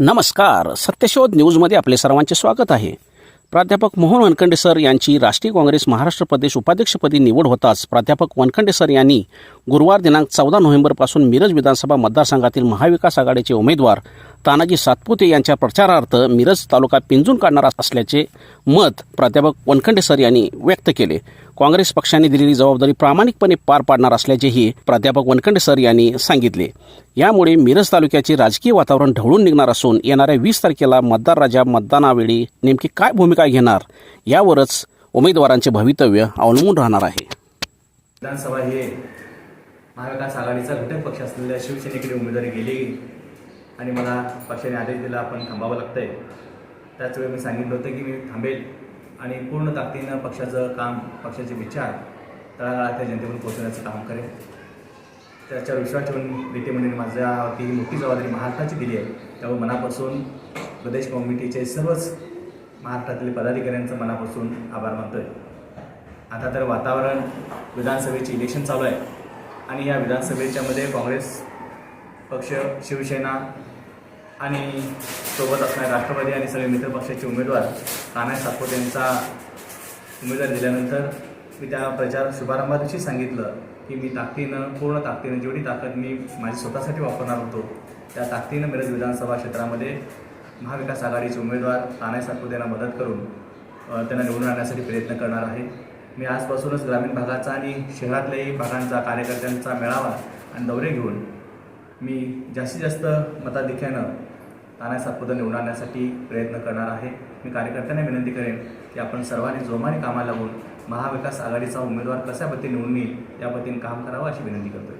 नमस्कार. सत्यशोध न्यूजमध्ये आपले सर्वांचे स्वागत आहे. प्राध्यापक मोहन वनखंडे सर यांची राष्ट्रीय काँग्रेस महाराष्ट्र प्रदेश उपाध्यक्षपदी निवड होताच प्राध्यापक वनखंडे सर यांनी गुरुवार दिनांक चौदा नोव्हेंबरपासून मिरज विधानसभा मतदारसंघातील महाविकास आघाडीचे उमेदवार तानाजी सातपुते यांच्या प्रचारार्थ मिरज तालुका पिंजून काढणार असल्याचे मत प्राध्यापक वनखंडे सर यांनी व्यक्त केले. काँग्रेस पक्षाने दिलेली जबाबदारी प्रामाणिकपणे पार पाडणार असल्याचेही प्राध्यापक वनखंडे सर यांनी सांगितले. यामुळे मिरज तालुक्याचे राजकीय वातावरण ढवळून निघणार असून येणाऱ्या वीस तारखेला मतदार राजा मतदानावेळी नेमकी काय भूमिका घेणार यावरच उमेदवारांचे भवितव्य अवलंबून राहणार आहे. विधानसभा हे महाविकास आघाडीचा घटक पक्ष असलेल्या शिवसेनेकडे उमेदवारी गेली. आणि मला पक्षाने आदेश दिला आपण थांबावं लागतंय. त्याच वेळी मी सांगितलं होतं की मी थांबेल. आणि पूर्ण ताकदीनं पक्षाचं काम पक्षाचे विचार तळागाळातल्या जनतेपर्यंत पोहोचवण्याचं काम करेन. त्याच्यावर विश्वास ठेवून नेतेमंडळीने माझ्यावरती ही मोठी जबाबदारी महाराष्ट्राची दिली आहे. त्यामुळे मनापासून प्रदेश कमिटीचे सर्वच महाराष्ट्रातील पदाधिकाऱ्यांचं मनापासून आभार मानतोय. आता तर वातावरण विधानसभेचे इलेक्शन चालू आहे. आणि या विधानसभेच्यामध्ये काँग्रेस पक्ष शिवसेना आणि सोबत असणारे राष्ट्रवादी आणि सगळे मित्र पक्षाचे उमेदवार तानाय सातपुते यांचा उमेदवार दिल्यानंतर मी त्या प्रचार शुभारंभा दिवशी सांगितलं की मी ताकदीनं पूर्ण ताकदीनं जेवढी ताकद मी माझी स्वतःसाठी वापरणार होतो त्या ताकदीनं मिरज विधानसभा क्षेत्रामध्ये महाविकास आघाडीचे उमेदवार तानाय सातपुते यांना मदत करून त्यांना निवडून आणण्यासाठी प्रयत्न करणार आहे. मी आजपासूनच ग्रामीण भागाचा आणि शहरातल्याही भागांचा कार्यकर्त्यांचा मेळावा आणि दौरे घेऊन मी जास्तीत जास्त मताधिक्यानं तानाय सातपुते निवडून आणण्यासाठी प्रयत्न करणार आहे. मी कार्यकर्त्यांना विनंती करेन की आपण सर्वांनी जोमाने कामाला लागून महाविकास आघाडीचा उमेदवार कशा पद्धतीने निवडून येईल या पद्धतीने काम करावं अशी विनंती करतोय.